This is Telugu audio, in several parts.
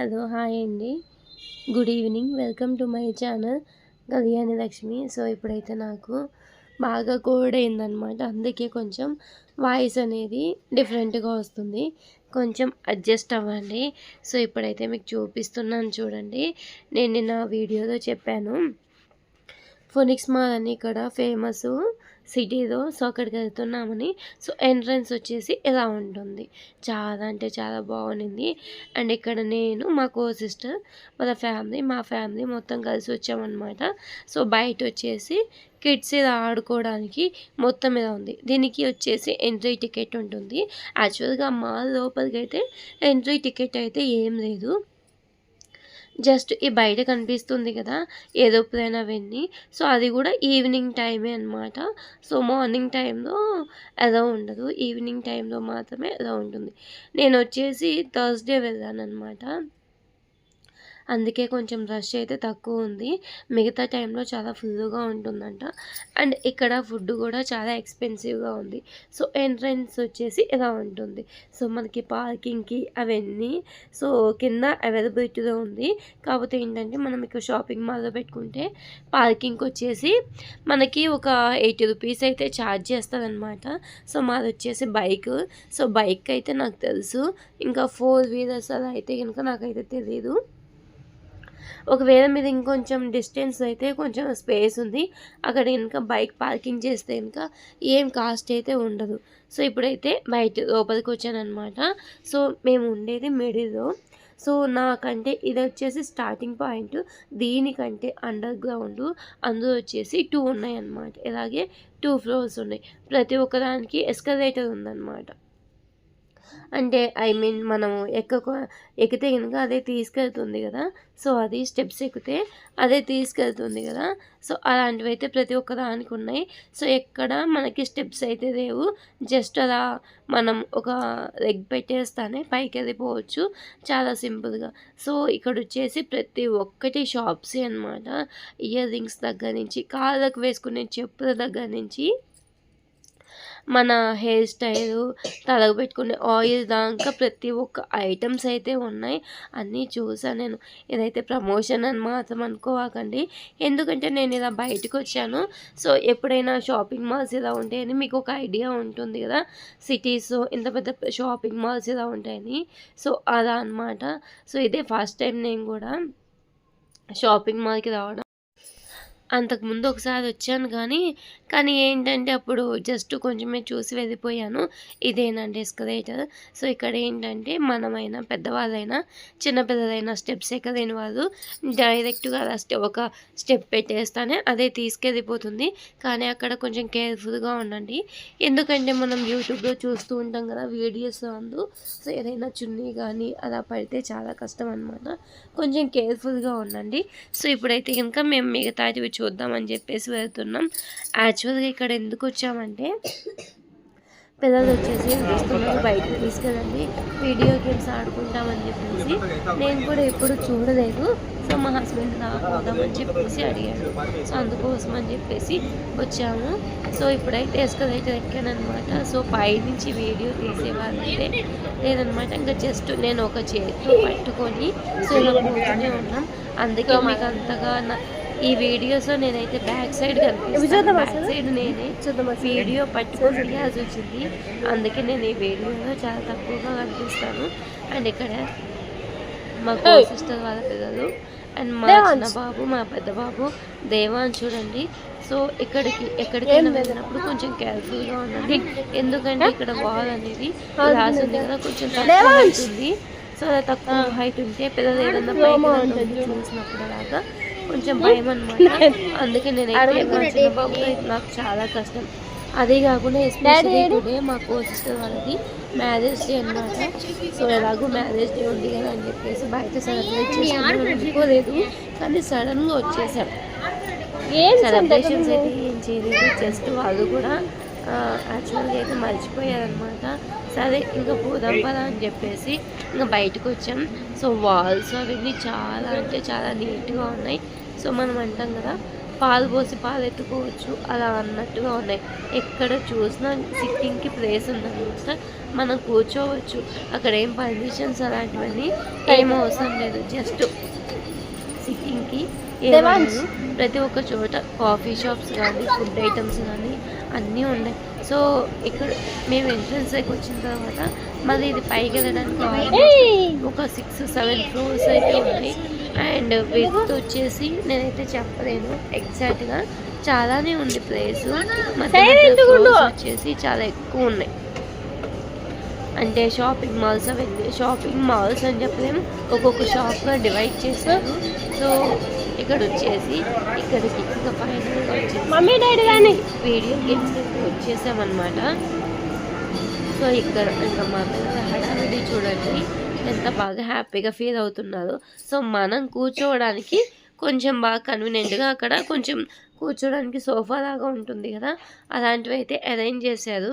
హలో హాయ్ అండి. Good evening. Welcome to my channel Kalyani Lakshmi. So ఇప్పుడైతే నాకు బాగా కోడ్ అయిందనమాట అందుకే కొంచెం వాయిస్ అనేది డిఫరెంట్గా వస్తుంది. కొంచెం అడ్జస్ట్ అవ్వండి. సో ఇప్పుడైతే మీకు చూపిస్తున్నాను చూడండి. నేను నిన్న వీడియోలో చెప్పాను. ఫోనిక్స్ మాల్ అని ఇక్కడ ఫేమస్. సిటీలో సో అక్కడికి వెళ్తున్నామని సో ఎంట్రన్స్ వచ్చేసి ఇలా ఉంటుంది? చాలా అంటే చాలా బాగుంది అండ్ ఇక్కడ నేను మా కో సిస్టర్ వాళ్ళ ఫ్యామిలీ మా ఫ్యామిలీ మొత్తం కలిసి వచ్చామన్నమాట. సో బయట వచ్చేసి కిడ్స్ ఇలా ఆడుకోవడానికి మొత్తం ఇలా ఉంది. దీనికి వచ్చేసి ఎంట్రీ టికెట్ ఉంటుంది. యాక్చువల్గా మా లోపలికి అయితే ఎంట్రీ టికెట్ అయితే ఏం లేదు. జస్ట్ ఈ బయట కనిపిస్తుంది కదా ఏరోప్లేన్ అవన్నీ. సో అది కూడా ఈవినింగ్ టైమే అనమాట సో మార్నింగ్ టైంలో ఎలా ఉండదు. ఈవినింగ్ టైంలో మాత్రమే ఎలా ఉంటుంది. నేను వచ్చేసి థర్స్డే వెళ్ళాను అనమాట అందుకే కొంచెం రష్ అయితే తక్కువ ఉంది. మిగతా టైంలో చాలా ఫుల్గా ఉంటుందంట. అండ్ ఇక్కడ ఫుడ్ కూడా చాలా ఎక్స్పెన్సివ్గా ఉంది. సో ఎంట్రన్స్ వచ్చేసి ఇలా ఉంటుంది. సో మనకి పార్కింగ్కి అవన్నీ సో కింద అవైలబిలిటీలో ఉంది. కాకపోతే ఏంటంటే మనం ఇక్కడ షాపింగ్ మాల్లో పెట్టుకుంటే పార్కింగ్కి వచ్చేసి మనకి ఒక ఎయిటీ రూపీస్ అయితే ఛార్జ్ చేస్తారనమాట. సో మాది వచ్చేసి బైక్. సో బైక్ అయితే నాకు తెలుసు. ఇంకా ఫోర్ వీలర్స్ అలా అయితే కనుక నాకైతే తెలియదు ఒకవేళ మీరు ఇంకొంచెం డిస్టెన్స్ అయితే కొంచెం స్పేస్ ఉంది. అక్కడ ఇంకా బైక్ పార్కింగ్ చేస్తే ఇంకా ఏం కాస్ట్ అయితే ఉండదు. సో ఇప్పుడైతే బయట లోపలికి వచ్చాను అనమాట సో మేము ఉండేది మిడిల్లో. సో నాకంటే ఇది వచ్చేసి స్టార్టింగ్ పాయింట్. దీనికంటే అండర్ గ్రౌండ్ అందులో వచ్చేసి టూ ఉన్నాయి అన్నమాట ఇలాగే టూ ఫ్లోర్స్ ఉన్నాయి. ప్రతి ఒక్కదానికి ఎస్కలేటర్ ఉందన్నమాట. అంటే ఐ మీన్ మనము ఎక్కకు ఎక్కితే కనుక అదే తీసుకెళ్తుంది కదా. సో అది స్టెప్స్ ఎక్కితే అదే తీసుకెళ్తుంది కదా. సో అలాంటివి అయితే ప్రతి ఒక్క దానికి ఉన్నాయి. సో ఎక్కడ మనకి స్టెప్స్ అయితే లేవు. జస్ట్ అలా మనం ఒక లెగ్ పెట్టేస్తానే పైకి వెళ్ళిపోవచ్చు. చాలా సింపుల్గా. సో ఇక్కడ వచ్చేసి ప్రతి ఒక్కటి షాప్సే అనమాట ఇయర్ రింగ్స్ దగ్గర నుంచి కాళ్ళకు వేసుకునే చెప్పుల దగ్గర నుంచి మన హెయిర్ స్టైల్ తలకు పెట్టుకునే ఆయిల్ దాకా ప్రతి ఒక్క ఐటమ్స్ అయితే ఉన్నాయి. అన్నీ చూసాను నేను. ఇదైతే ప్రమోషన్ అని మాత్రం అనుకోవాకండి. ఎందుకంటే నేను ఇలా బయటకు వచ్చాను. సో ఎప్పుడైనా షాపింగ్ మాల్స్ ఇలా ఉంటాయని మీకు ఒక ఐడియా ఉంటుంది కదా. సిటీస్ ఇంత పెద్ద షాపింగ్ మాల్స్ ఇలా ఉంటాయని. సో అలా అనమాట సో ఇదే ఫస్ట్ టైం నేను కూడా షాపింగ్ మాల్కి రావడం అంతకుముందు ఒకసారి వచ్చాను కానీ కానీ ఏంటంటే అప్పుడు జస్ట్ కొంచెమే చూసి వెళ్ళిపోయాను. ఇదేనండి ఎస్కలేటర్. సో ఇక్కడ ఏంటంటే మనమైనా పెద్దవాళ్ళైనా చిన్నపిల్లలైనా స్టెప్స్ ఎక్కలేని వాళ్ళు డైరెక్ట్గా అలా స్టెప్ ఒక స్టెప్ పెట్టేస్తానే అదే తీసుకెళ్ళిపోతుంది. కానీ అక్కడ కొంచెం కేర్ఫుల్గా ఉండండి. ఎందుకంటే మనం యూట్యూబ్లో చూస్తూ ఉంటాం కదా వీడియోస్ అందు. సో ఏదైనా చున్నీ కానీ అలా పడితే చాలా కష్టం అనమాట కొంచెం కేర్ఫుల్గా ఉండండి. సో ఇప్పుడైతే కనుక మేము మిగతాది చూద్దామని చెప్పేసి వెళ్తున్నాం. యాక్చువల్గా ఇక్కడ ఎందుకు వచ్చామంటే పిల్లలు వచ్చేసి వస్తున్నారు బయటకు తీసుకెళ్ళండి వీడియో గేమ్స్ ఆడుకుంటామని చెప్పేసి. నేను కూడా ఎప్పుడు చూడలేదు. సో మా హస్బెండ్ రాకపోదామని చెప్పేసి అడిగాడు. సో అందుకోసం అని చెప్పేసి వచ్చాము. సో ఇప్పుడైతే ఎస్కలైటర్ ఎక్కానమాట సో పైనుంచి వీడియో తీసేవాళ్ళైతే లేదనమాట ఇంకా జస్ట్ నేను ఒక చేతితో పట్టుకొని సో ఇలా పోతూనే ఉన్నాం. అందుకే మీకు అంతగా ఈ వీడియోస్లో నేనైతే బ్యాక్ సైడ్ కనిపిస్తాను. బ్యాక్ సైడ్ నేనే వీడియో పట్టుకొని తీయాల్సి వచ్చింది. అందుకే నేను ఈ వీడియోలో చాలా తక్కువగా కనిపిస్తాను. అండ్ ఇక్కడ మా కో సిస్టర్ వాళ్ళ పిల్లలు అండ్ మా చిన్న బాబు మా పెద్ద బాబు దేవాన్ చూడండి. సో ఇక్కడికి ఎక్కడికైనా వెళ్ళినప్పుడు కొంచెం కేర్ఫుల్గా ఉండండి. ఎందుకంటే ఇక్కడ వాల్ అనేది రాసి ఉంది కదా కొంచెం తక్కువ హైట్ ఉంది. సో అలా తక్కువ హైట్ ఉంటే పిల్లలు ఏదైనా పైకి చూసినప్పుడు అలాగా కొంచెం భయం అనమాట అందుకే అయితే నాకు చాలా కష్టం. అదే కాకుండా ఎస్పెషల్లీ టుడే మా కో సిస్టర్ వాళ్ళది మ్యారేజ్ డే అనమాట సో ఎలాగో మ్యారేజ్ డే ఉంది కదా అని చెప్పేసి బయట సెలబ్రేట్ చేసుకుని అనుకోలేదు కానీ సడన్గా వచ్చేసాం. సెలబ్రేషన్స్ అయితే ఏం చేయలేదు. జస్ట్ వాళ్ళు కూడా యాక్చువల్గా అయితే మర్చిపోయారనమాట సరే ఇంకా పోదాం పదా అని చెప్పేసి ఇంకా బయటకు వచ్చాం. సో వాల్స్ అవన్నీ చాలా అంటే చాలా నీట్గా ఉన్నాయి. సో మనం అంటాం కదా పాలు పోసి పాలు ఎత్తుకోవచ్చు అలా అన్నట్టుగా ఉన్నాయి. ఎక్కడ చూసినా సిట్టింగ్కి ప్లేస్ ఉందన్నమాట. మనం కూర్చోవచ్చు అక్కడ ఏం పర్మిషన్స్ అలాంటివన్నీ ఏం అవసరం లేదు. జస్ట్ సిట్టింగ్కి ఏమన్నారు ప్రతి ఒక్క చోట కాఫీ షాప్స్ కానీ ఫుడ్ ఐటమ్స్ కానీ అన్నీ ఉన్నాయి. సో ఇక్కడ మేము ఎంట్రన్స్ దగ్గర వచ్చిన తర్వాత మళ్ళీ ఇది పైకి వెళ్ళడానికి ఒక సిక్స్ సెవెన్ ఫ్లోర్స్ అయితే ఉన్నాయి. అండ్ విత్ వచ్చేసి నేనైతే చెప్పలేను ఎగ్జాక్ట్గా. చాలానే ఉంది ప్లేస్. వచ్చేసి చాలా ఎక్కువ ఉన్నాయి. అంటే షాపింగ్ మాల్స్ అవన్నీ షాపింగ్ మాల్స్ అని చెప్పలేము. ఒక్కొక్క షాప్గా డివైడ్ చేశారు. సో ఇక్కడ వచ్చేసి ఇక్కడికి ఇంకా ఫైనల్గా వచ్చేసి మమ్మీ డాడీ కానీ వీడియో గేమ్స్ వచ్చేసామన్నమాట. సో ఇక్కడ ఇంకా మా పిల్లల హడావిడి చూడండి. ఎంత బాగా హ్యాపీగా ఫీల్ అవుతున్నారు. సో మనం కూర్చోవడానికి కొంచెం బాగా కన్వీనియంట్గా అక్కడ కొంచెం కూర్చోడానికి సోఫా లాగా ఉంటుంది కదా అలాంటివి అయితే అరేంజ్ చేశారు.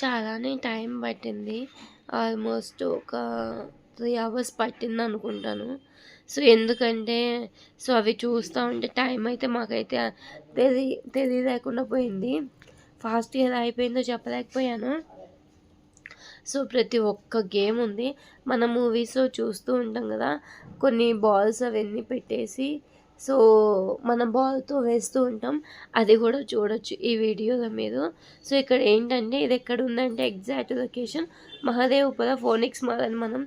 చాలానే టైం పట్టింది. ఆల్మోస్ట్ ఒక త్రీ అవర్స్ పట్టింది అనుకుంటాను. సో ఎందుకంటే సో అవి చూస్తూ ఉంటే టైం అయితే మాకైతే తెలి తెలియలేకుండా పోయింది. ఫాస్ట్ ఇయర్ అయిపోయిందో చెప్పలేకపోయాను. సో ప్రతి ఒక్క గేమ్ ఉంది. మన మూవీస్ చూస్తూ ఉంటాం కదా. కొన్ని బాల్స్ అవన్నీ పెట్టేసి సో మన బాల్తో వేస్తూ ఉంటాం. అది కూడా చూడొచ్చు ఈ వీడియోలో మీరు సో ఇక్కడ ఏంటంటే ఇది ఎక్కడ ఉందంటే exact location Mahadevapura Phoenix mall అని మనం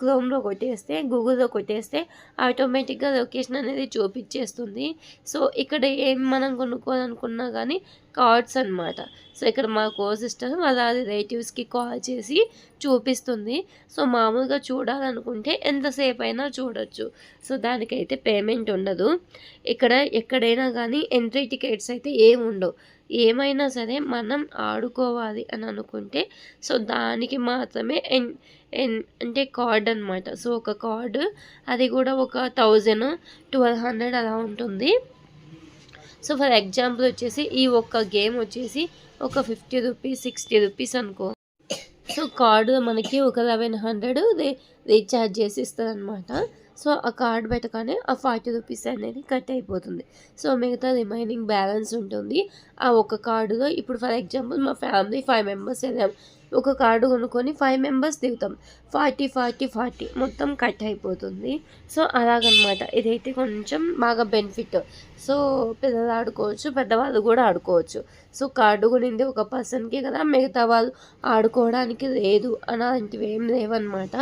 క్రోమ్లో కొట్టేస్తే గూగుల్లో కొట్టేస్తే ఆటోమేటిక్గా లొకేషన్ అనేది చూపించేస్తుంది. సో ఇక్కడ ఏం మనం కొనుక్కోవాలనుకున్నా కానీ కార్డ్స్ అన్నమాట. సో ఇక్కడ మా కో సిస్టర్ వాళ్ళ రిలేటివ్స్కి కాల్ చేసి చూపిస్తుంది. సో మామూలుగా చూడాలనుకుంటే ఎంతసేపు అయినా చూడొచ్చు. సో దానికైతే పేమెంట్ ఉండదు. ఇక్కడ ఎక్కడైనా కానీ ఎంట్రీ టికెట్స్ అయితే ఏమి ఉండవు. ఏమైనా సరే మనం ఆడుకోవాలి అని అనుకుంటే సో దానికి మాత్రమే ఎన్ అంటే కార్డ్ అనమాట సో ఒక కార్డు అది కూడా ఒక థౌజండ్ ట్వెల్వ్ హండ్రెడ్ అలా ఉంటుంది. సో ఫర్ ఎగ్జాంపుల్ వచ్చేసి ఈ ఒక్క గేమ్ వచ్చేసి ఒక ఫిఫ్టీ రూపీస్ సిక్స్టీ రూపీస్ అనుకో. సో కార్డు మనకి ఒక లెవెన్ హండ్రెడ్ రీఛార్జ్ చేసి ఇస్తుంది అనమాట సో ఆ కార్డ్ పెట్టగానే ఆ ఫార్టీ రూపీస్ అనేది కట్ అయిపోతుంది. సో మిగతా రిమైనింగ్ బ్యాలెన్స్ ఉంటుంది. ఆ ఒక కార్డులో ఇప్పుడు ఫర్ ఎగ్జాంపుల్ మా ఫ్యామిలీ ఫైవ్ మెంబర్స్ వెళ్ళాం. ఒక కార్డు కొనుక్కొని ఫైవ్ మెంబర్స్ దిగుతాం. ఫార్టీ ఫార్టీ ఫార్టీ మొత్తం కట్ అయిపోతుంది. సో అలాగనమాట. ఇదైతే కొంచెం బాగా బెనిఫిట్. సో పిల్లలు ఆడుకోవచ్చు పెద్దవాళ్ళు కూడా ఆడుకోవచ్చు. సో కార్డు కొనింది ఒక పర్సన్కి కదా మిగతా వాళ్ళు ఆడుకోవడానికి లేదు. అలాంటివి ఏం లేవన్నమాట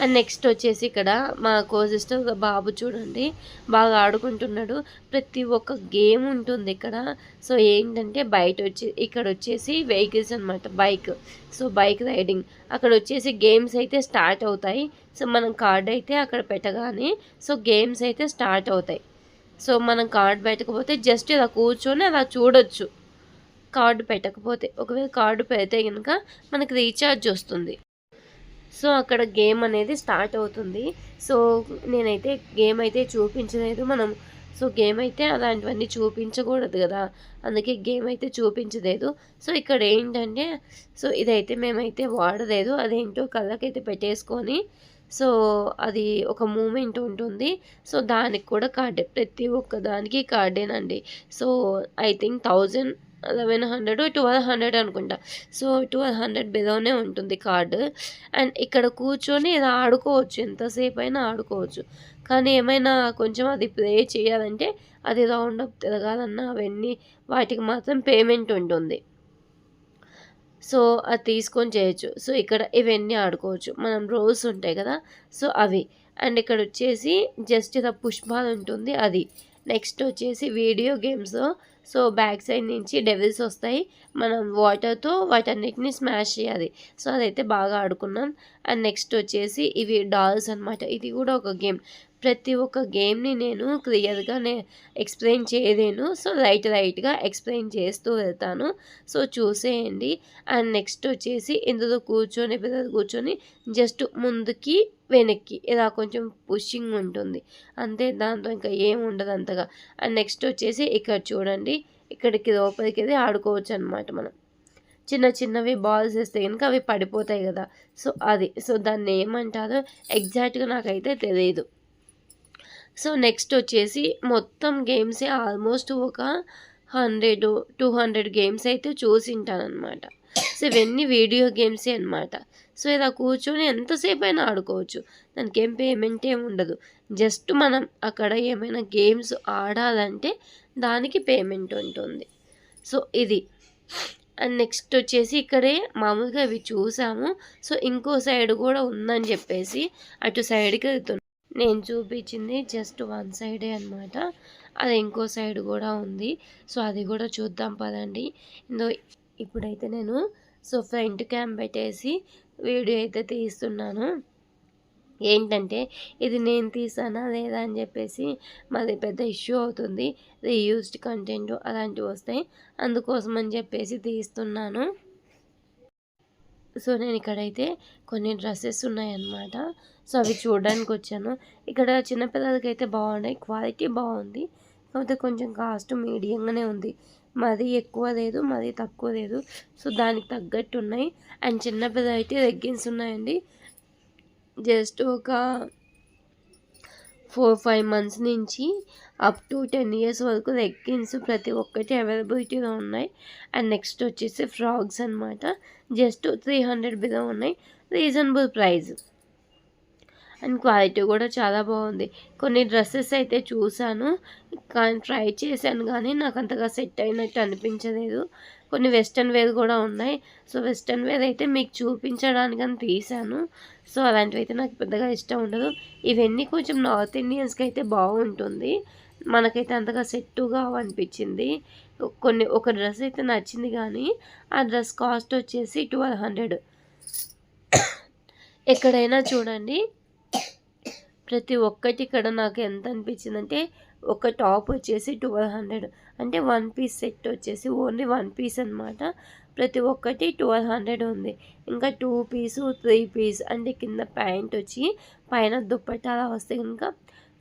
అండ్ నెక్స్ట్ వచ్చేసి ఇక్కడ మా కో సిస్టర్ బాబు చూడండి బాగా ఆడుకుంటున్నాడు. ప్రతి ఒక్క గేమ్ ఉంటుంది ఇక్కడ. సో ఏంటంటే బయట వచ్చి ఇక్కడ వచ్చేసి వెహికల్స్ అనమాట బైక్ సో బైక్ రైడింగ్ అక్కడ వచ్చేసి గేమ్స్ అయితే స్టార్ట్ అవుతాయి. సో మనం కార్డ్ అయితే అక్కడ పెట్టగానే సో గేమ్స్ అయితే స్టార్ట్ అవుతాయి. సో మనం కార్డ్ పెట్టకపోతే జస్ట్ ఇలా కూర్చొని అలా చూడొచ్చు. కార్డు పెట్టకపోతే ఒకవేళ కార్డు పెడితే కనుక మనకి రీఛార్జ్ వస్తుంది. సో అక్కడ గేమ్ అనేది స్టార్ట్ అవుతుంది. సో నేనైతే గేమ్ అయితే చూపించలేదు మనం. సో గేమ్ అయితే అలాంటివన్నీ చూపించకూడదు కదా. అందుకే గేమ్ అయితే చూపించలేదు. సో ఇక్కడ ఏంటంటే సో ఇదైతే మేమైతే వాడలేదు. అదేంటో కళ్ళకైతే పెట్టేసుకొని సో అది ఒక మూమెంట్ ఉంటుంది. సో దానికి కూడా కార్డే ప్రతి ఒక్క దానికి కార్డేనండి. So I think thousand eleven hundred twelve hundred అనుకుంటా. సో ట్వెల్వ్ హండ్రెడ్ బిలోనే ఉంటుంది కార్డు అండ్ ఇక్కడ కూర్చొని ఇలా ఆడుకోవచ్చు ఎంతసేపు అయినా ఆడుకోవచ్చు. కానీ ఏమైనా కొంచెం అది ప్లే చేయాలంటే అది రౌండ్ అప్ తిరగాలన్నా అవన్నీ వాటికి మాత్రం పేమెంట్ ఉంటుంది. సో అది తీసుకొని చేయొచ్చు. సో ఇక్కడ ఇవన్నీ ఆడుకోవచ్చు. మనం రోల్స్ ఉంటాయి కదా సో అవి. అండ్ ఇక్కడ వచ్చేసి జస్ట్ ఇలా పుష్పాలు ఉంటుంది అది. నెక్స్ట్ వచ్చేసి video games so back side నుంచి డెవిల్స్ వస్తాయి. మనం వాటర్తో వాటన్నిటిని స్మాష్ చేయాలి. సో అదైతే బాగా ఆడుకున్నాం. అండ్ నెక్స్ట్ వచ్చేసి ఇవి డాల్స్ అనమాట ఇది కూడా ఒక గేమ్. ప్రతి ఒక్క గేమ్ని నేను క్లియర్గా నే ఎక్స్ప్లెయిన్ చేయలేను. సో రైట్ రైట్గా ఎక్స్ప్లెయిన్ చేస్తూ వెళ్తాను. సో చూసేయండి. అండ్ నెక్స్ట్ వచ్చేసి ఇందులో కూర్చొని పిల్లలు కూర్చొని జస్ట్ ముందుకి వెనక్కి. ఇలా కొంచెం పుషింగ్ ఉంటుంది. అంతే దాంతో ఇంకా ఏం ఉండదు అంతగా. అండ్ నెక్స్ట్ వచ్చేసి ఇక్కడ చూడండి. ఇక్కడికి లోపలికి వెళ్ళి ఆడుకోవచ్చు అనమాట మనం. చిన్న చిన్నవి బాల్స్ వేస్తే కనుక అవి పడిపోతాయి కదా. సో అది. సో దాన్ని ఏమంటారో? ఎగ్జాక్ట్గా నాకైతే తెలియదు సో నెక్స్ట్ వచ్చేసి మొత్తం గేమ్సే ఆల్మోస్ట్ ఒక హండ్రెడ్ టూ హండ్రెడ్ గేమ్స్ అయితే చూసింటాను అనమాట సో ఇవన్నీ వీడియో గేమ్సే అనమాట సో ఇలా కూర్చొని ఎంతసేపు అయినా ఆడుకోవచ్చు. దానికి ఏం పేమెంట్ ఏమి ఉండదు. జస్ట్ మనం అక్కడ ఏమైనా గేమ్స్ ఆడాలంటే దానికి పేమెంట్ ఉంటుంది. సో ఇది. అండ్ నెక్స్ట్ వచ్చేసి ఇక్కడే మామూలుగా అవి చూసాము. సో ఇంకో సైడ్ కూడా ఉందని చెప్పేసి అటు సైడ్కి వెళ్తున్నాం. నేను చూపించింది జస్ట్ వన్ సైడే అనమాట అది ఇంకో సైడ్ కూడా ఉంది. సో అది కూడా చూద్దాం పదండి. ఇందో ఇప్పుడైతే నేను సో ఫ్రంట్ క్యామ్ పెట్టేసి వీడియో అయితే తీస్తున్నాను. ఏంటంటే ఇది నేను తీసానా లేదా అని చెప్పేసి మాది పెద్ద ఇష్యూ అవుతుంది. రీయూజ్డ్ కంటెంట్ అలాంటివి వస్తాయి. అందుకోసం అని చెప్పేసి తీస్తున్నాను. సో నేను ఇక్కడైతే కొన్ని డ్రెస్సెస్ ఉన్నాయన్నమాట. సో అవి చూడడానికి వచ్చాను. ఇక్కడ చిన్నపిల్లలకి అయితే బాగున్నాయి. క్వాలిటీ బాగుంది. కాకపోతే కొంచెం కాస్ట్ మీడియంగానే ఉంది. మరీ ఎక్కువ లేదు మరీ తక్కువ లేదు. సో దానికి తగ్గట్టు ఉన్నాయి అండ్ చిన్నపిల్లలు అయితే లెగ్గిన్స్ ఉన్నాయండి. జస్ట్ ఒక ఫోర్ ఫైవ్ మంత్స్ నుంచి అప్ టు టెన్ ఇయర్స్ వరకు లెగ్గిన్స్ ప్రతి ఒక్కటి అవైలబిలిటీలో ఉన్నాయి. అండ్ నెక్స్ట్ వచ్చేసి ఫ్రాక్స్ అనమాట జస్ట్ త్రీ హండ్రెడ్ బిలో ఉన్నాయి. రీజనబుల్ ప్రైస్ అండ్ క్వాలిటీ కూడా చాలా బాగుంది. కొన్ని డ్రెస్సెస్ అయితే చూశాను. కానీ ట్రై చేశాను కానీ నాకు అంతగా సెట్ అయినట్టు అనిపించలేదు. కొన్ని వెస్ట్రన్ వేర్ కూడా ఉన్నాయి. సో వెస్ట్రన్ వేర్ అయితే మీకు చూపించడానికి అని తీశాను. సో అలాంటివి అయితే నాకు పెద్దగా ఇష్టం ఉండదు. ఇవన్నీ కొంచెం నార్త్ ఇండియన్స్కి అయితే బాగుంటుంది. మనకైతే అంతగా సెట్టుగా అనిపించింది. కొన్ని ఒక డ్రెస్ అయితే నచ్చింది కానీ ఆ డ్రెస్ కాస్ట్ వచ్చేసి ట్వెల్వ్ హండ్రెడ్. ఎక్కడైనా చూడండి. ప్రతి ఒక్కటి ఇక్కడ నాకు ఎంత అనిపించిందంటే ఒక టాప్ వచ్చేసి ట్వెల్వ్ హండ్రెడ్. అంటే వన్ పీస్ సెట్ వచ్చేసి ఓన్లీ వన్ పీస్ అనమాట ప్రతి ఒక్కటి ట్వెల్వ్ హండ్రెడ్ ఉంది. ఇంకా టూ పీసు త్రీ పీస్ అంటే కింద ప్యాంట్ వచ్చి పైన దుప్పటాల వస్తే ఇంకా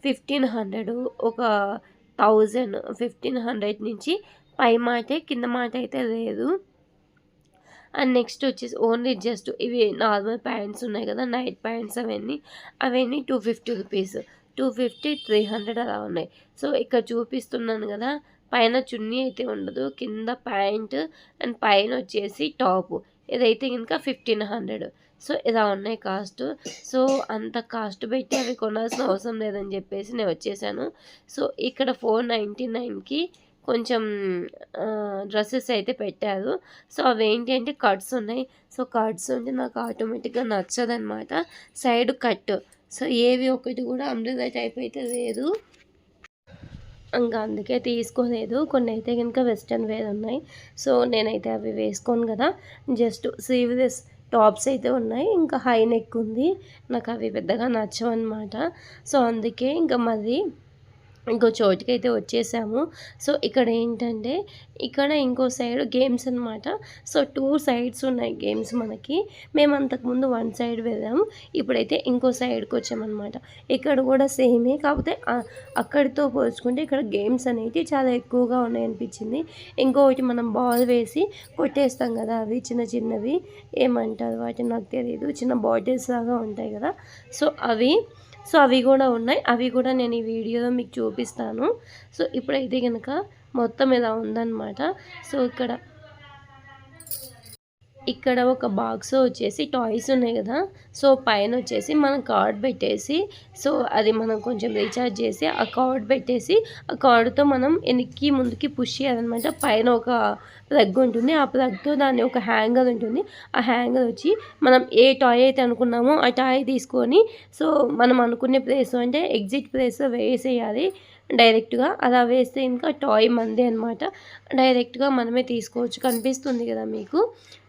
ఫిఫ్టీన్ హండ్రెడ్ ఒక థౌజండ్ ఫిఫ్టీన్ హండ్రెడ్ నుంచి పై మాటే కింద మాట అయితే లేదు. అండ్ నెక్స్ట్ వచ్చేసి ఓన్లీ జస్ట్ ఇవి నార్మల్ ప్యాంట్స్ ఉన్నాయి కదా నైట్ ప్యాంట్స్ అవన్నీ. అవన్నీ two fifty rupees. Two fifty three hundred అలా ఉన్నాయి. సో ఇక్కడ చూపిస్తున్నాను కదా పైన చున్నీ అయితే ఉండదు. కింద ప్యాంట్ అండ్ పైన వచ్చేసి టాప్. ఇదైతే ఇంకా ఫిఫ్టీన్ హండ్రెడ్. సో ఇలా ఉన్నాయి కాస్ట్. సో అంత కాస్ట్ పెట్టి అవి కొనాల్సిన అవసరం లేదని చెప్పేసి నేను వచ్చేసాను. సో ఇక్కడ ఫోర్ నైంటీ నైన్కి కొంచెం డ్రెస్సెస్ అయితే పెట్టారు. సో అవి ఏంటి అంటే కట్స్ ఉన్నాయి. సో కట్స్ ఉంటే నాకు ఆటోమేటిక్గా నచ్చదనమాట సైడ్ కట్. సో ఏవి ఒకటి కూడా అంబ్రెలా టైప్ అయితే లేదు ఇంకా అందుకే తీసుకోలేదు. కొన్ని అయితే కనుక వెస్ట్రన్ వేర్ ఉన్నాయి. సో నేనైతే అవి వేసుకోను కదా. జస్ట్ స్లీవ్లెస్ టాప్స్ అయితే ఉన్నాయి. ఇంకా హై నెక్ ఉంది. నాకు అవి పెద్దగా నచ్చవన్నమాట. సో అందుకే ఇంకా మరి ఇంకో చోటుకి అయితే వచ్చేసాము. సో ఇక్కడ ఏంటంటే ఇక్కడ ఇంకో సైడ్ గేమ్స్ అనమాట సో టూ సైడ్స్ ఉన్నాయి గేమ్స్ మనకి. మేము అంతకుముందు వన్ సైడ్ వెళ్ళాము ఇప్పుడైతే ఇంకో సైడ్కి వచ్చామన్నమాట. ఇక్కడ కూడా సేమే. కాకపోతే అక్కడితో పోల్చుకుంటే ఇక్కడ గేమ్స్ అనేవి చాలా ఎక్కువగా ఉన్నాయి అనిపించింది ఇంకొకటి మనం బాల్ వేసి కొట్టేస్తాం కదా అవి చిన్న చిన్నవి. ఏమంటారు వాటిని? నాకు తెలియదు చిన్న బాటిల్స్ లాగా ఉంటాయి కదా. సో అవి సో అవి కూడా ఉన్నాయి. అవి కూడా నేను ఈ వీడియోలో మీకు చూపిస్తాను. సో ఇప్పుడైతే కనుక మొత్తం ఇలా ఉందన్నమాట. సో ఇక్కడ ఇక్కడ ఒక బాక్స్ వచ్చేసి టాయ్స్ ఉన్నాయి కదా. సో పైన వచ్చేసి మనం కార్డ్ పెట్టేసి సో అది మనం కొంచెం రీఛార్జ్ చేసి ఆ కార్డ్ పెట్టేసి ఆ కార్డుతో మనం వెనక్కి ముందుకి పుష్ చేయాలన్నమాట. పైన ఒక ప్లగ్ ఉంటుంది. ఆ ప్లగ్తో దాన్ని ఒక హ్యాంగర్ ఉంటుంది. ఆ హ్యాంగర్ వచ్చి మనం ఏ టాయ్ అయితే అనుకున్నామో ఆ టాయ్ తీసుకొని సో మనం అనుకునే ప్లేస్ అంటే ఎగ్జిట్ ప్లేస్ వేసేయాలి. డైరెక్ట్గా అలా వేస్తే ఇంకా టాయ్ మంది అనమాట డైరెక్ట్గా మనమే తీసుకోవచ్చు. కనిపిస్తుంది కదా మీకు.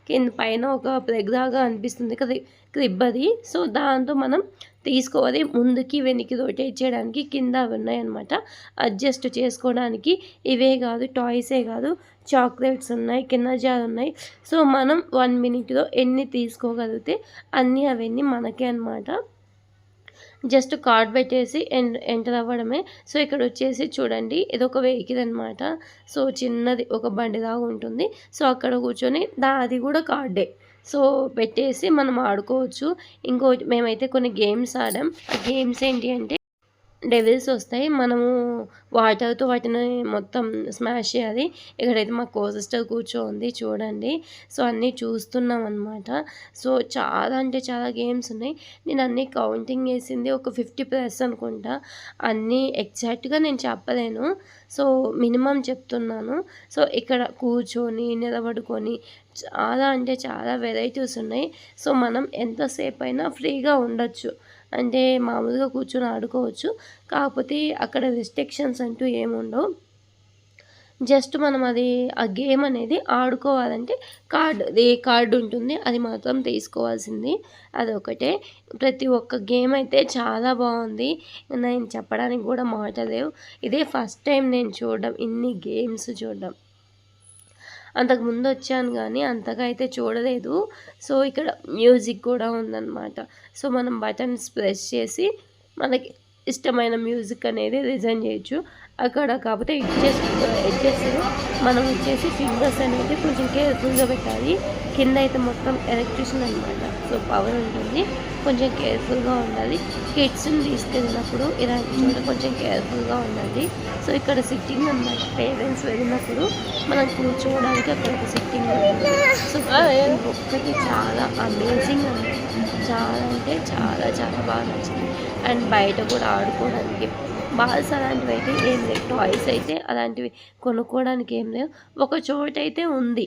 కింద పైన ఒక ప్రెగ్లాగా అనిపిస్తుంది కదా క్రిబ్ అది సో దాంతో మనం తీసుకోవాలి. ముందుకి వెనక్కి రొటేట్ చేయడానికి కింద అవి ఉన్నాయన్నమాట. అడ్జస్ట్ చేసుకోవడానికి ఇవే కాదు టాయ్సే కాదు చాక్లెట్స్ ఉన్నాయి కింద జార్ ఉన్నాయి. సో మనం వన్ మినిట్లో ఎన్ని తీసుకోగలిగితే అన్నీ అవన్నీ మనకే అనమాట జస్ట్ కార్డ్ పెట్టేసి ఎంటర్ అవ్వడమే. సో ఇక్కడ వచ్చేసి చూడండి ఇది ఒక వెహికల్ అనమాట సో చిన్నది ఒక బండిలాగా ఉంటుంది. సో అక్కడ కూర్చొని దా అది కూడా కార్డే. సో పెట్టేసి మనం ఆడుకోవచ్చు. ఇంకో మేమైతే కొన్ని గేమ్స్ ఆడాం. ఆ గేమ్స్ ఏంటి అంటే డెవిల్స్ వస్తాయి. మనము వాటర్తో వాటిని మొత్తం స్మాష్ చేయాలి. ఇక్కడైతే మా కో సిస్టర్ కూర్చోంది చూడండి. సో అన్నీ చూస్తున్నాం అనమాట సో చాలా అంటే చాలా గేమ్స్ ఉన్నాయి. నేను అన్నీ కౌంటింగ్ వేసింది ఒక ఫిఫ్టీ ప్లస్ అనుకుంటా. అన్నీ ఎగ్జాక్ట్గా నేను చెప్పలేను. సో మినిమం చెప్తున్నాను. సో ఇక్కడ కూర్చొని నిలబడుకొని చాలా అంటే చాలా వెరైటీస్ ఉన్నాయి. సో మనం ఎంతసేపు అయినా ఫ్రీగా ఉండొచ్చు. అంటే మామూలుగా కూర్చొని ఆడుకోవచ్చు. కాకపోతే అక్కడ రిస్ట్రిక్షన్స్ అంటూ ఏముండవు. జస్ట్ మనం అది ఆ గేమ్ అనేది ఆడుకోవాలంటే కార్డ్ ఏ కార్డు ఉంటుంది అది మాత్రం తీసుకోవాల్సింది. అదొకటే. ప్రతి ఒక్క గేమ్ అయితే చాలా బాగుంది. నేను చెప్పడానికి కూడా మాట లేవు ఇదే ఫస్ట్ టైం నేను చూడడం. ఇన్ని గేమ్స్ చూడడం. అంతకు ముందు వచ్చాను కానీ అంతగా అయితే చూడలేదు. సో ఇక్కడ మ్యూజిక్ కూడా ఉందన్నమాట. సో మనం బటన్స్ ప్రెస్ చేసి మనకి ఇష్టమైన మ్యూజిక్ అనేది రిజైన్ చేయొచ్చు. అక్కడ కాకపోతే ఎడ్జెస్ ఎడ్జెస్ మనం వచ్చేసి ఫింగర్స్ అనేది కొంచెం కేర్ఫుల్గా పెట్టాలి. కింద అయితే మొత్తం ఎలక్ట్రిషన్ అనమాట సో పవర్ ఉంటుంది. కొంచెం కేర్ఫుల్గా ఉండాలి. కిడ్స్ని తీసుకెళ్ళినప్పుడు ఇలాంటి చోట కొంచెం కేర్ఫుల్గా ఉండాలి. సో ఇక్కడ సిట్టింగ్ అనమాట పేరెంట్స్ వెళ్ళినప్పుడు మనం కూర్చోవడానికి అక్కడ ఒక సిట్టింగ్ ఉంటుంది సో ఒక్కటి చాలా అమేజింగ్ అనమాట చాలా అంటే చాలా చాలా బాగా నచ్చింది. అండ్ బయట కూడా ఆడుకోవడానికి బాల్స్ అలాంటివి అయితే ఏం లేవు. టాయ్స్ అయితే అలాంటివి కొనుక్కోవడానికి ఏం లేవు. ఒక చోట అయితే ఉంది.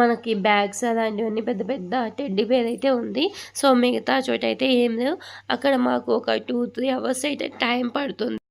మనకి బ్యాగ్స్ అలాంటివన్నీ పెద్ద పెద్ద టెడ్డీ బేర్ అయితే ఉంది. సో మిగతా చోట అయితే ఏం లేవు. అక్కడ మాకు ఒక టూ త్రీ అవర్స్ అయితే టైం పడుతుంది.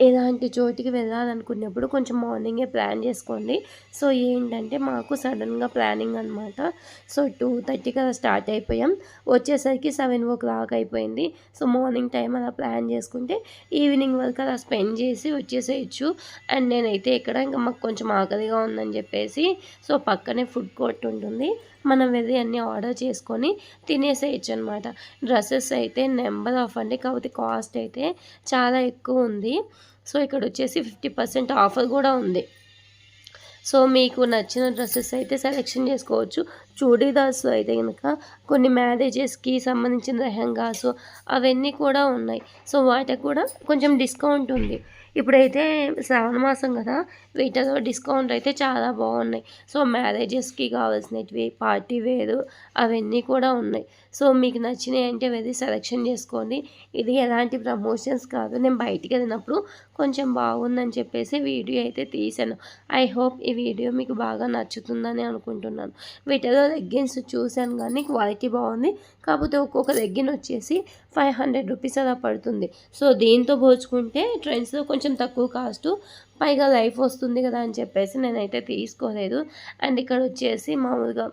ఇలాంటి చోటికి వెళ్ళాలనుకున్నప్పుడు కొంచెం మార్నింగే ప్లాన్ చేసుకోండి. సో ఏంటంటే మాకు సడన్గా ప్లానింగ్ అనమాట సో టూ థర్టీకి అలా స్టార్ట్ అయిపోయాం. వచ్చేసరికి సెవెన్ ఓ క్లాక్ అయిపోయింది. సో మార్నింగ్ టైం అలా ప్లాన్ చేసుకుంటే ఈవినింగ్ వరకు అలా స్పెండ్ చేసి వచ్చేసేయచ్చు. అండ్ నేనైతే ఇక్కడ ఇంకా మాకు కొంచెం ఆకలిగా ఉందని చెప్పేసి సో పక్కనే ఫుడ్ కోర్ట్ ఉంటుంది. మనం ఇది అన్నీ ఆర్డర్ చేసుకొని తినేసేయచ్చు అనమాట డ్రెస్సెస్ అయితే నెంబర్ ఆఫ్ అండి. కాకపోతే కాస్ట్ అయితే చాలా ఎక్కువ ఉంది. సో ఇక్కడ వచ్చేసి ఫిఫ్టీ పర్సెంట్ ఆఫర్ కూడా ఉంది. సో మీకు నచ్చిన డ్రెస్సెస్ అయితే సెలెక్షన్ చేసుకోవచ్చు. చూడీదార్స్ అయితే కనుక కొన్ని మ్యారేజెస్కి సంబంధించిన లెహంగాస్ అవన్నీ కూడా ఉన్నాయి. సో వాటికి కూడా కొంచెం డిస్కౌంట్ ఉంది. ఇప్పుడైతే శ్రావణ మాసం కదా వీటిలో డిస్కౌంట్ అయితే చాలా బాగున్నాయి. సో మ్యారేజెస్కి కావాల్సినవి పార్టీ వేరు అవన్నీ కూడా ఉన్నాయి. సో మీకు నచ్చినవి అంటే వెళ్ళి సెలెక్షన్ చేసుకోండి. ఇది ఎలాంటి ప్రమోషన్స్ కాదు. నేను బయటికి వెళ్ళినప్పుడు కొంచెం బాగుందని చెప్పేసి వీడియో అయితే తీసాను ఐ హోప్ ఈ వీడియో మీకు బాగా నచ్చుతుందని అనుకుంటున్నాను. వీటిలో లెగ్గిన్స్ చూశాను కానీ క్వాలిటీ బాగుంది. కాకపోతే ఒక్కొక్క లెగ్గిన్ వచ్చేసి ఫైవ్ హండ్రెడ్ రూపీస్ అలా పడుతుంది. సో దీంతో పోల్చుకుంటే ట్రెండ్స్లో కొంచెం తక్కువ కాస్ట్ పైగా లైఫ్ వస్తుంది కదా అని చెప్పేసి నేనైతే తీసుకోలేదు. అండ్ ఇక్కడ వచ్చేసి మామూలుగా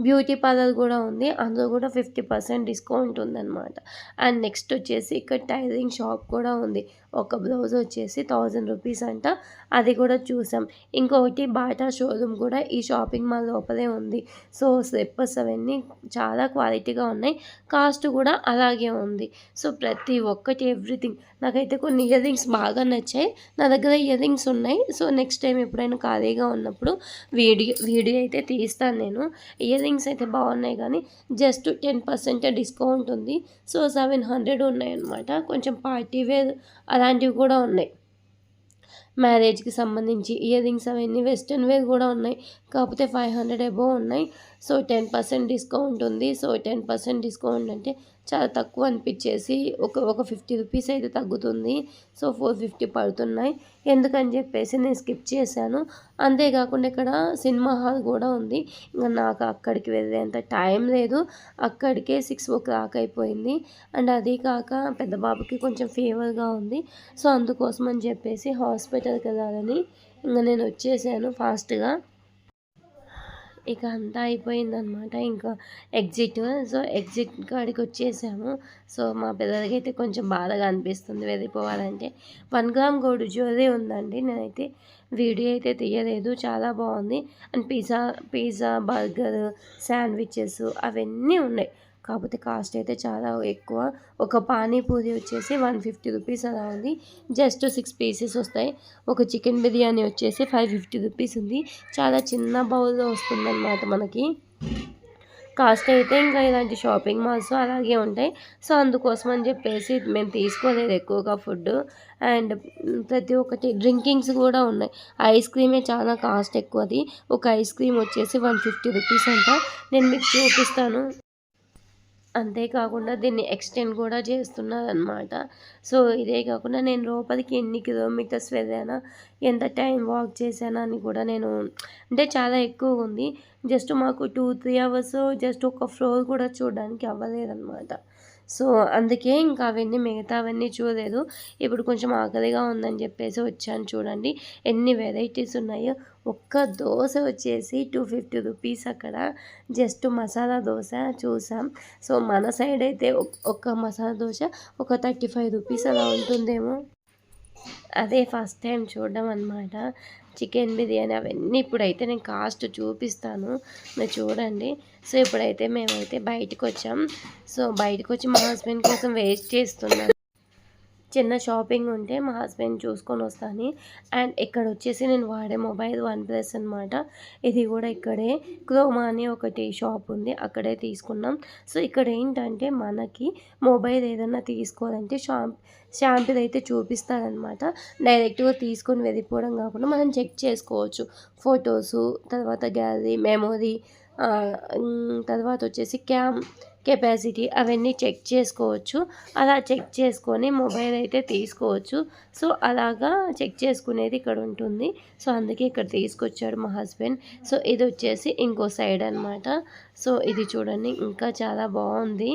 బ్యూటీ పార్లర్ కూడా ఉంది. అందులో కూడా ఫిఫ్టీ పర్సెంట్ డిస్కౌంట్ ఉందన్నమాట. అండ్ నెక్స్ట్ వచ్చేసి ఇక్కడ టైలరింగ్ షాప్ కూడా ఉంది. ఒక బ్లౌజ్ వచ్చేసి థౌజండ్ రూపీస్ అంట. అది కూడా చూసాం. ఇంకొకటి బాటా షోరూమ్ కూడా ఈ షాపింగ్ మాల్ లోపలే ఉంది. సో స్లిప్పర్స్ అవన్నీ చాలా క్వాలిటీగా ఉన్నాయి. కాస్ట్ కూడా అలాగే ఉంది. సో ప్రతి ఒక్కటి ఎవ్రీథింగ్. నాకైతే కొన్ని ఇయర్ రింగ్స్ బాగా నచ్చాయి. నా దగ్గర ఇయర్ రింగ్స్ ఉన్నాయి. సో నెక్స్ట్ టైం ఎప్పుడైనా ఖాళీగా ఉన్నప్పుడు వీడియో వీడియో అయితే తీస్తాను నేను. ఇయర్ రింగ్స్ అయితే బాగున్నాయి కానీ జస్ట్ టెన్ పర్సెంట్ డిస్కౌంట్ ఉంది. సో సెవెన్ హండ్రెడ్ ఉన్నాయి అనమాట కొంచెం పార్టీ వేర్ అలా అలాంటివి కూడా ఉన్నాయి. మ్యారేజ్కి సంబంధించి ఇయర్ రింగ్స్ అవన్నీ వెస్ట్రన్ వేర్ కూడా ఉన్నాయి. కాకపోతే ఫైవ్ హండ్రెడ్ అబోవ్ ఉన్నాయి. సో టెన్ పర్సెంట్ డిస్కౌంట్ ఉంది. సో టెన్ పర్సెంట్ డిస్కౌంట్ అంటే చాలా తక్కువ అనిపించేసి ఒక ఒక ఫిఫ్టీ రూపీస్ అయితే తగ్గుతుంది. సో ఫోర్ ఫిఫ్టీ పడుతున్నాయి. ఎందుకని చెప్పేసి నేను స్కిప్ చేశాను. అంతేకాకుండా ఇక్కడ సినిమా హాల్ కూడా ఉంది. ఇంకా నాకు అక్కడికి వెళ్ళేంత టైం లేదు. అక్కడికే సిక్స్ ఓ క్లాక్ అయిపోయింది. అండ్ అది కాక పెద్ద బాబుకి కొంచెం ఫీవర్గా ఉంది. సో అందుకోసం అని చెప్పేసి హాస్పిటల్కి వెళ్ళాలని ఇంకా నేను వచ్చేసాను ఫాస్ట్గా. ఇక అంతా అయిపోయిందనమాట ఇంకా ఎగ్జిట్ సో ఎగ్జిట్ కాడికి వచ్చేసాము. సో మా పిల్లలకి అయితే కొంచెం బాధగా అనిపిస్తుంది వెళ్ళిపోవాలంటే. వన్ గ్రామ్ గోడు జ్యువెలరీ ఉందండి. నేనైతే వీడియో అయితే తీయలేదు. చాలా బాగుంది. And pizza pizza burger sandwiches అవన్నీ ఉన్నాయి. కాకపోతే కాస్ట్ అయితే చాలా ఎక్కువ. ఒక పానీపూరి వచ్చేసి వన్ ఫిఫ్టీ రూపీస్ అలా ఉంది. జస్ట్ సిక్స్ పీసెస్ వస్తాయి. ఒక చికెన్ బిర్యానీ వచ్చేసి ఫైవ్ ఫిఫ్టీ రూపీస్ ఉంది. చాలా చిన్న బౌల్లో వస్తుందన్నమాట మనకి. కాస్ట్ అయితే ఇంకా ఇలాంటి షాపింగ్ మాల్స్ అలాగే ఉంటాయి. సో అందుకోసం అని చెప్పేసి మేము తీసుకోలేదు ఎక్కువగా ఫుడ్ అండ్ ప్రతి ఒక్కటి డ్రింకింగ్స్ కూడా ఉన్నాయి. ఐస్ క్రీమే చాలా కాస్ట్ ఎక్కువది. ఒక ఐస్ క్రీమ్ వచ్చేసి వన్ ఫిఫ్టీ రూపీస్ అంట. నేను మీకు చూపిస్తాను. అంతేకాకుండా దీన్ని ఎక్స్టెండ్ కూడా చేస్తున్నారనమాట సో ఇదే కాకుండా నేను లోపలికి ఎన్ని కిలోమీటర్స్ వెళ్ళానా ఎంత టైం వాక్ చేశానా అని కూడా నేను అంటే చాలా ఎక్కువ ఉంది. జస్ట్ మాకు టూ త్రీ అవర్స్ జస్ట్ ఒక ఫ్లోర్ కూడా చూడడానికి అవ్వలేదన్నమాట. సో అందుకే ఇంకా అవన్నీ మిగతావన్నీ చూడలేదు. ఇప్పుడు కొంచెం ఆకలిగా ఉందని చెప్పేసి వచ్చాను చూడండి. ఎన్ని వెరైటీస్ ఉన్నాయో. ఒక్క దోశ వచ్చేసి టూ ఫిఫ్టీ రూపీస్ అక్కడ. జస్ట్ మసాలా దోశ చూసాం. సో మన సైడ్ అయితే ఒక్క మసాలా దోశ ఒక థర్టీ ఫైవ్ రూపీస్ అలా ఉంటుందేమో. అదే ఫస్ట్ టైం చూడడం అనమాట చికెన్ బిర్యానీ అవన్నీ ఇప్పుడైతే నేను కాస్ట్ చూపిస్తాను. మీరు చూడండి. సో ఇప్పుడైతే మేమైతే బయటకు వచ్చాం సో బయటకు వచ్చి మా హస్బెండ్ కోసం వెయిట్ చేస్తున్నాం చిన్న షాపింగ్ ఉంటే మా హస్బెండ్ చూసుకొని వస్తాను. అండ్ ఇక్కడ వచ్చేసి నేను వాడే మొబైల్ వన్ ప్లస్ అనమాట ఇది కూడా ఇక్కడే. క్రోమా అని ఒకటి షాప్ ఉంది. అక్కడే తీసుకున్నాం. సో ఇక్కడ ఏంటంటే మనకి మొబైల్ ఏదైనా తీసుకోవాలంటే షాంప్ షాంపిల్ అయితే చూపిస్తారనమాట డైరెక్ట్గా తీసుకొని వెళ్ళిపోవడం కాకుండా మనం చెక్ చేసుకోవచ్చు. ఫొటోసు తర్వాత గ్యాలరీ మెమొరీ తర్వాత వచ్చేసి క్యామ్ కెపాసిటీ అవన్నీ చెక్ చేసుకోవచ్చు. అలా చెక్ చేసుకొని మొబైల్ అయితే తీసుకోవచ్చు. సో అలాగా చెక్ చేసుకునేది ఇక్కడ ఉంటుంది. సో అందుకే ఇక్కడ తీసుకొచ్చాడు మా హస్బెండ్. సో ఇది వచ్చేసి ఇంకో సైడ్ అనమాట సో ఇది చూడండి ఇంకా చాలా బాగుంది.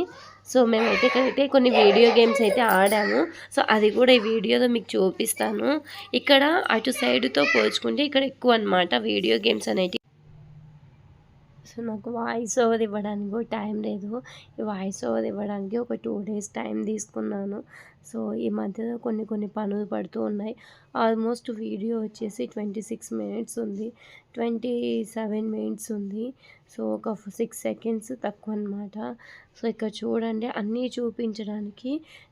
సో మేమైతే ఇక్కడైతే కొన్ని వీడియో గేమ్స్ అయితే ఆడాము. సో అది కూడా ఈ వీడియోలో మీకు చూపిస్తాను. ఇక్కడ అటు సైడ్తో పోల్చుకుంటే ఇక్కడ ఎక్కువ అనమాట వీడియో గేమ్స్ అనేవి సో నాకు వాయిస్ ఓవర్ ఇవ్వడానికి టైం లేదు. ఈ వాయిస్ ఓవర్ ఇవ్వడానికి ఒక టూ డేస్ టైం తీసుకున్నాను. సో ఈ మధ్యలో కొన్ని కొన్ని పనులు పడుతూ ఉన్నాయి. ఆల్మోస్ట్ వీడియో వచ్చేసి ట్వంటీ సిక్స్ మినిట్స్ ఉంది. ట్వంటీ సెవెన్ మినిట్స్ ఉంది. సో ఒక సిక్స్ సెకండ్స్ తక్కువ అనమాట సో ఇక్కడ చూడండి అన్నీ చూపించడానికి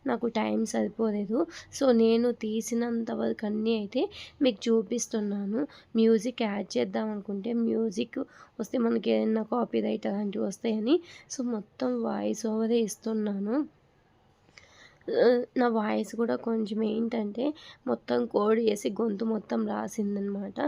నాకు టైం సరిపోలేదు. సో నేను తీసినంత వరకు అన్నీ అయితే మీకు చూపిస్తున్నాను. మ్యూజిక్ యాడ్ చేద్దాం అనుకుంటే మ్యూజిక్ వస్తే మనకి ఏదైనా కాపీ రైట్ అలాంటివి వస్తాయని. సో మొత్తం వాయిస్ ఓవరే ఇస్తున్నాను. నా వాయిస్ కూడా కొంచెం ఏంటంటే మొత్తం కోడ్ వేసి గొంతు మొత్తం రాసిందనమాట.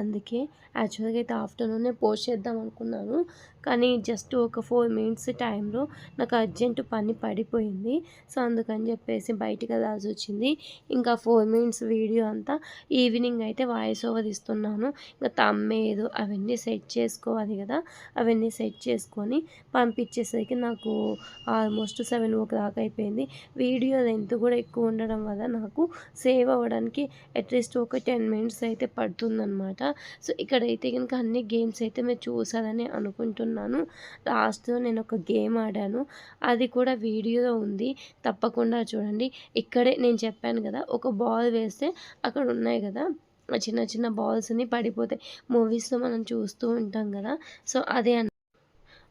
అందుకే యాక్చువల్గా అయితే ఆఫ్టర్నూనే పోస్ట్ చేద్దాం అనుకున్నాను. కానీ జస్ట్ ఒక ఫోర్ మినిట్స్ టైంలో నాకు అర్జెంట్ పని పడిపోయింది. సో అందుకని చెప్పేసి బయటికి వెళ్ళాల్సి వచ్చింది. ఇంకా ఫోర్ మినిట్స్ వీడియో అంతా ఈవినింగ్ అయితే వాయిస్ ఓవర్ ఇస్తున్నాను. ఇంకా తమ్మేదు అవన్నీ సెట్ చేసుకోవాలి కదా అవన్నీ సెట్ చేసుకొని పంపించేసరికి నాకు ఆల్మోస్ట్ సెవెన్ ఓ క్లాక్ అయిపోయింది. వీడియో వీడియో లెంత్ కూడా ఎక్కువ ఉండడం వల్ల నాకు సేవ్ అవ్వడానికి అట్లీస్ట్ ఒక టెన్ మినిట్స్ అయితే పడుతుందన్నమాట. సో ఇక్కడైతే కనుక అన్ని గేమ్స్ అయితే మీరు చూసారని అనుకుంటున్నాను. లాస్ట్లో నేను ఒక గేమ్ ఆడాను. అది కూడా వీడియోలో ఉంది. తప్పకుండా చూడండి. ఇక్కడే నేను చెప్పాను కదా ఒక బాల్ వేస్తే అక్కడ ఉన్నాయి కదా చిన్న చిన్న బాల్స్ని పడిపోతాయి. మూవీస్లో మనం చూస్తూ ఉంటాం కదా. సో అదే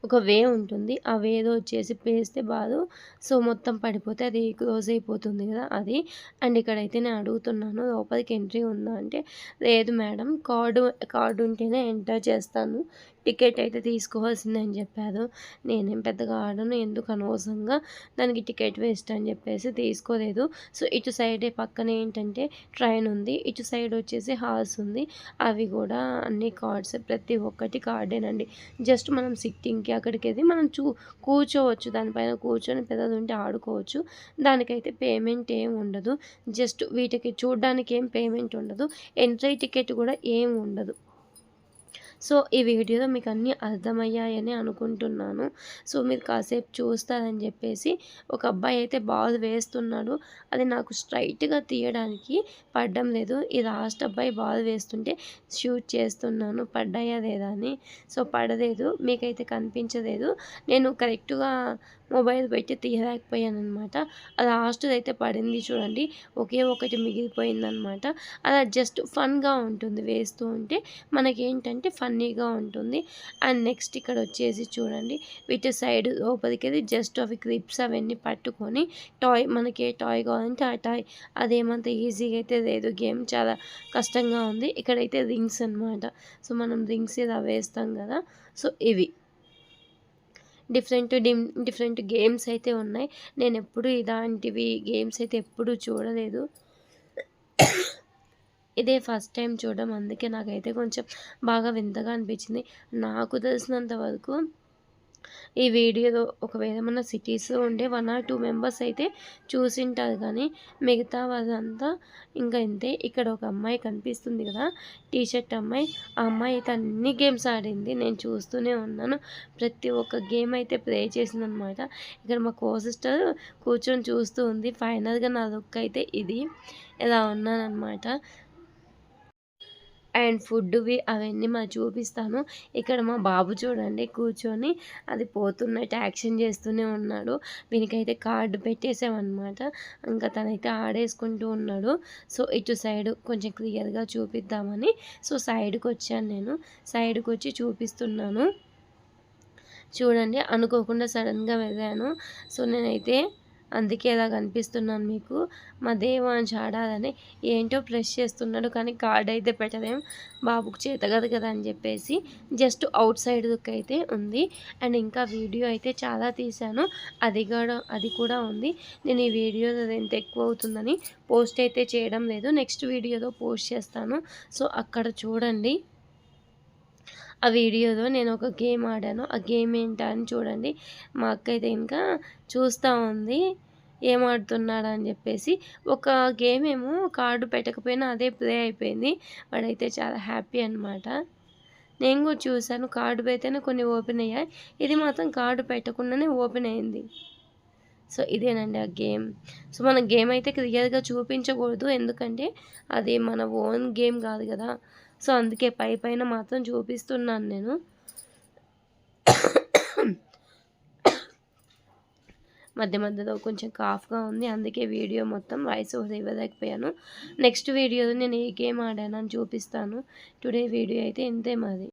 ఒక వే ఉంటుంది. ఆ వేదో వచ్చేసి పేస్తే బాదు. సో మొత్తం పడిపోతే అది క్లోజ్ అయిపోతుంది కదా అది. అండ్ ఇక్కడైతే నేను అడుగుతున్నాను లోపలికి ఎంట్రీ ఉందా అంటే లేదు మేడం. కార్డు కార్డు ఉంటేనే ఎంటర్ చేస్తాను. టికెట్ అయితే తీసుకోవాల్సిందని చెప్పారు. నేనేం పెద్దగా ఆడను ఎందుకు అనవసరంగా దానికి టికెట్ వేస్ట్ అని చెప్పేసి తీసుకోలేదు. సో ఇటు సైడే పక్కన ఏంటంటే ట్రైన్ ఉంది ఇటు సైడ్ వచ్చేసి హాల్స్ ఉంది. అవి కూడా అన్ని కార్డ్స్ ప్రతి ఒక్కటి కార్డేనండి. జస్ట్ మనం సిట్టింగ్కి అక్కడికి వెళ్ళి మనం చూ కూర్చోవచ్చు. దానిపైన కూర్చొని పెద్దది ఉంటే ఆడుకోవచ్చు. దానికైతే పేమెంట్ ఏం ఉండదు. జస్ట్ వీటికి చూడడానికి ఏం పేమెంట్ ఉండదు. ఎంట్రీ టికెట్ కూడా ఏం ఉండదు. సో ఈ వీడియోలో మీకు అన్నీ అర్థమయ్యాయని అనుకుంటున్నాను. సో మీరు కాసేపు చూస్తారని చెప్పేసి ఒక అబ్బాయి అయితే బాల్ వేస్తున్నాడు. అది నాకు స్ట్రైట్గా తీయడానికి పడ్డం లేదు. ఈ లాస్ట్ అబ్బాయి బాల్ వేస్తుంటే షూట్ చేస్తున్నాను. పడ్డాయా లేదా అని. సో పడలేదు. మీకైతే కనిపించలేదు. నేను కరెక్ట్గా మొబైల్ పెట్టి తీయలేకపోయాను అనమాట లాస్ట్ అయితే పడింది చూడండి. ఒకే ఒకటి మిగిలిపోయిందనమాట అలా జస్ట్ ఫన్గా ఉంటుంది వేస్తూ ఉంటే. మనకేంటంటే ఫన్నీగా ఉంటుంది. అండ్ నెక్స్ట్ ఇక్కడ వచ్చేసి చూడండి. వీటి సైడ్ లోపలికి జస్ట్ అవి క్లిప్స్ అవన్నీ పట్టుకొని టాయ్ మనకి ఏ టాయ్ కావాలంటే ఆ టాయ్. అదేమంత ఈజీగా అయితే లేదు. గేమ్ చాలా కష్టంగా ఉంది. ఇక్కడైతే రింగ్స్ అనమాట సో మనం రింగ్స్ ఇలా వేస్తాం కదా. సో ఇవి. డిఫరెంట్ డిమ్ డిఫరెంట్ గేమ్స్ అయితే ఉన్నాయి. నేను ఎప్పుడు ఇలాంటివి గేమ్స్ అయితే ఎప్పుడు చూడలేదు. ఇదే ఫస్ట్ టైం చూడడం. అందుకే నాకైతే కొంచెం బాగా వింతగా అనిపించింది. నాకు తెలిసినంత వరకు ఈ వీడియోలో ఒకవేళ మన సిటీస్ ఉండే వన్ ఆర్ టూ మెంబర్స్ అయితే చూసింటారు. కానీ మిగతా వాళ్ళంతా ఇంకా ఇంతే. ఇక్కడ ఒక అమ్మాయి కనిపిస్తుంది కదా టీ షర్ట్ అమ్మాయి. ఆ అమ్మాయి అయితే అన్ని గేమ్స్ ఆడింది. నేను చూస్తూనే ఉన్నాను. ప్రతి ఒక్క గేమ్ అయితే ప్లే చేసింది అనమాట ఇక్కడ మా కో సిస్టర్ కూర్చొని చూస్తూ ఉంది. ఫైనల్గా నా లుక్ అయితే ఇది. ఇలా ఉన్నానమాట అండ్ ఫుడ్వి అవన్నీ మా చూపిస్తాను. ఇక్కడ మా బాబు చూడండి కూర్చొని అది పోతున్నట్టు యాక్షన్ చేస్తూనే ఉన్నాడు. వీనికైతే కార్డు పెట్టేసామన్నమాట ఇంకా తనైతే ఆడేసుకుంటూ ఉన్నాడు. సో ఇటు సైడ్ కొంచెం క్లియర్గా చూపిద్దామని. సో సైడ్కి వచ్చాను నేను. సైడ్కి వచ్చి చూపిస్తున్నాను. చూడండి అనుకోకుండా సడన్గా వెళ్ళాను. సో నేనైతే అందుకే ఇలా కనిపిస్తున్నాను మీకు. మా దేవాంశ్ ఆడాలని ఏంటో ప్రెస్ చేస్తున్నాడు కానీ కార్డ్ అయితే పెట్టలేం. బాబుకు చేత కదా కదా అని చెప్పేసి జస్ట్ అవుట్ సైడ్ లుక్ అయితే ఉంది. అండ్ ఇంకా వీడియో అయితే చాలా తీశాను. అది కూడా అది కూడా ఉంది. నేను ఈ వీడియో ఎంత ఎక్కువ అవుతుందని పోస్ట్ అయితే చేయడం లేదు. నెక్స్ట్ వీడియోలో పోస్ట్ చేస్తాను. సో అక్కడ చూడండి. ఆ వీడియోలో నేను ఒక గేమ్ ఆడాను. ఆ గేమ్ ఏంటా అని చూడండి. మా అక్క అయితే ఇంకా చూస్తూ ఉంది. ఏం ఆడుతున్నాడు అని చెప్పేసి. ఒక గేమ్ ఏమో కార్డు పెట్టకపోయినా అదే ప్లే అయిపోయింది. వాడైతే చాలా హ్యాపీ అనమాట నేను కూడా చూశాను. కార్డు పెడితేనే కొన్ని ఓపెన్ అయ్యాయి. ఇది మాత్రం కార్డు పెట్టకుండానే ఓపెన్ అయింది. సో ఇదేనండి ఆ గేమ్. సో మన గేమ్ అయితే క్లియర్గా చూపించకూడదు. ఎందుకంటే అది మన ఓన్ గేమ్ కాదు కదా. సో అందుకే పై పైన మాత్రం చూపిస్తున్నాను నేను. మధ్య మధ్యలో కొంచెం కాఫ్గా ఉంది అందుకే వీడియో మొత్తం వాయిస్ ఓవర్ ఇవ్వలేకపోయాను. నెక్స్ట్ వీడియోలో నేను ఏ గేమ్ ఆడానని చూపిస్తాను. టుడే వీడియో అయితే ఇంతే మాది.